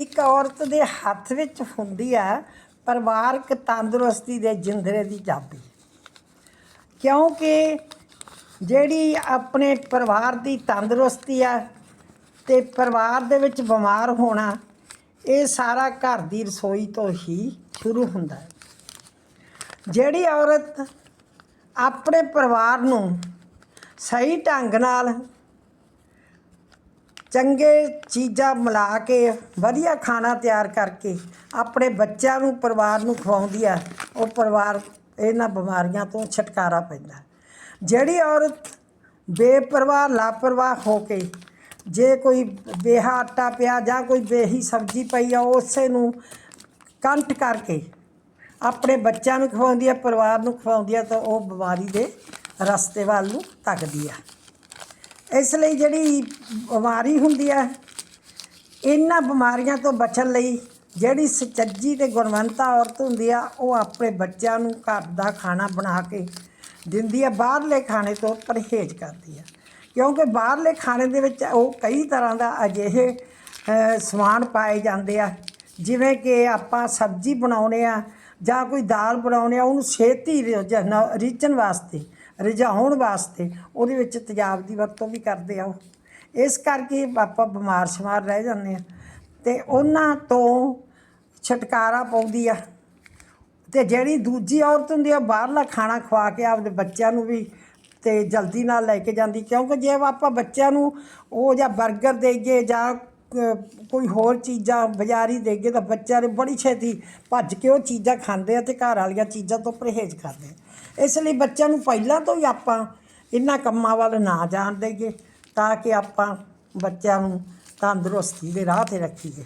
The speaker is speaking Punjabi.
ਇੱਕ ਔਰਤ ਦੇ ਹੱਥ ਵਿੱਚ ਹੁੰਦੀ ਹੈ ਪਰਿਵਾਰਕ ਤੰਦਰੁਸਤੀ ਦੇ ਜਿੰਦਰੇ ਦੀ ਚਾਬੀ। ਕਿਉਂਕਿ ਜਿਹੜੀ ਆਪਣੇ ਪਰਿਵਾਰ ਦੀ ਤੰਦਰੁਸਤੀ ਆ ਤੇ ਪਰਿਵਾਰ ਦੇ ਵਿੱਚ ਬਿਮਾਰ ਹੋਣਾ, ਇਹ ਸਾਰਾ ਘਰ ਦੀ ਰਸੋਈ ਤੋਂ ਹੀ ਸ਼ੁਰੂ ਹੁੰਦਾ ਹੈ। ਜਿਹੜੀ ਔਰਤ ਆਪਣੇ ਪਰਿਵਾਰ ਨੂੰ ਸਹੀ ਢੰਗ ਨਾਲ ਚੰਗੇ ਚੀਜ਼ਾਂ ਮਿਲਾ ਕੇ, ਵਧੀਆ ਖਾਣਾ ਤਿਆਰ ਕਰਕੇ ਆਪਣੇ ਬੱਚਿਆਂ ਨੂੰ, ਪਰਿਵਾਰ ਨੂੰ ਖਵਾਉਂਦੀ ਆ, ਉਹ ਪਰਿਵਾਰ ਇਹਨਾਂ ਬਿਮਾਰੀਆਂ ਤੋਂ ਛੁਟਕਾਰਾ ਪੈਂਦਾ। ਜਿਹੜੀ ਔਰਤ ਬੇਪਰਵਾਹ, ਲਾਪਰਵਾਹ ਹੋ ਕੇ ਜੇ ਕੋਈ ਬੇਹਾ ਆਟਾ ਪਿਆ ਜਾਂ ਕੋਈ ਬੇਹੀ ਸਬਜ਼ੀ ਪਈ ਆ, ਉਸੇ ਨੂੰ ਕੰਠ ਕਰਕੇ ਆਪਣੇ ਬੱਚਿਆਂ ਨੂੰ ਖਵਾਉਂਦੀ ਆ, ਪਰਿਵਾਰ ਨੂੰ ਖਵਾਉਂਦੀ ਆ, ਤਾਂ ਉਹ ਬਿਮਾਰੀ ਦੇ ਰਸਤੇ ਵੱਲ ਨੂੰ ਤੱਕਦੀ ਆ। ਇਸ ਲਈ ਜਿਹੜੀ ਬਿਮਾਰੀ ਹੁੰਦੀ ਹੈ, ਇਹਨਾਂ ਬਿਮਾਰੀਆਂ ਤੋਂ ਬਚਣ ਲਈ ਜਿਹੜੀ ਸੁਚੱਜੀ ਤੇ ਗੁਣਵੰਤਾ ਔਰਤ ਹੁੰਦੀ ਆ, ਉਹ ਆਪਣੇ ਬੱਚਿਆਂ ਨੂੰ ਘਰ ਦਾ ਖਾਣਾ ਬਣਾ ਕੇ ਦਿੰਦੀ ਆ, ਬਾਹਰਲੇ ਖਾਣੇ ਤੋਂ ਪਰਹੇਜ਼ ਕਰਦੀ ਆ। ਕਿਉਂਕਿ ਬਾਹਰਲੇ ਖਾਣੇ ਦੇ ਵਿੱਚ ਉਹ ਕਈ ਤਰ੍ਹਾਂ ਦਾ ਅਜਿਹੇ ਸਮਾਨ ਪਾਏ ਜਾਂਦੇ ਆ, ਜਿਵੇਂ ਕਿ ਆਪਾਂ ਸਬਜ਼ੀ ਬਣਾਉਣੇ ਆ ਜਾਂ ਕੋਈ ਦਾਲ ਬਣਾਉਣੇ ਆ, ਉਹਨੂੰ ਛੇਤੀ ਰਿਝਣ ਵਾਸਤੇ ਰਿਝਾਉਣ ਵਾਸਤੇ ਉਹਦੇ ਵਿੱਚ ਤੇਜ਼ਾਬ ਦੀ ਵਰਤੋਂ ਵੀ ਕਰਦੇ ਆ ਉਹ। ਇਸ ਕਰਕੇ ਆਪਾਂ ਬਿਮਾਰ ਸ਼ਮਾਰ ਰਹਿ ਜਾਂਦੇ ਆ। ਤੇ ਉਹਨਾਂ ਤੋਂ ਛੁਟਕਾਰਾ ਪਾਉਂਦੀ ਆ। ਤੇ ਜਿਹੜੀ ਦੂਜੀ ਔਰਤ ਹੁੰਦੀ ਆ ਬਾਹਰਲਾ ਖਾਣਾ ਖਵਾ ਕੇ ਆਪਦੇ ਬੱਚਿਆਂ ਨੂੰ ਵੀ ਤੇ ਜਲਦੀ ਨਾਲ ਲੈ ਕੇ ਜਾਂਦੀ। ਕਿਉਂਕਿ ਜੇ ਆਪਾਂ ਬੱਚਿਆਂ ਨੂੰ ਉਹ ਜਾਂ 버ਗਰ ਦੇਈਏ ਜਾਂ ਕੋਈ ਹੋਰ ਚੀਜ਼ਾਂ ਬਾਜ਼ਾਰੀ ਦੇਗੇ ਤਾਂ ਬੱਚਿਆਂ ਨੇ ਬੜੀ ਛੇਤੀ ਭੱਜ ਕੇ ਉਹ ਚੀਜ਼ਾਂ ਖਾਂਦੇ ਆ ਤੇ ਘਰ ਵਾਲੀਆਂ ਚੀਜ਼ਾਂ ਤੋਂ ਪਰਹੇਜ਼ ਕਰਦੇ ਆ। ਇਸ ਲਈ ਬੱਚਿਆਂ ਨੂੰ ਪਹਿਲਾਂ ਤੋਂ ਹੀ ਆਪਾਂ ਇਹਨਾਂ ਕੰਮਾਂ ਵੱਲ ਨਾ ਜਾਣ ਦੇਈਏ ਤਾਂ ਕਿ ਆਪਾਂ ਬੱਚਿਆਂ ਨੂੰ ਤੰਦਰੁਸਤੀ ਦੇ ਰਾਹ ਤੇ ਰੱਖੀਏ।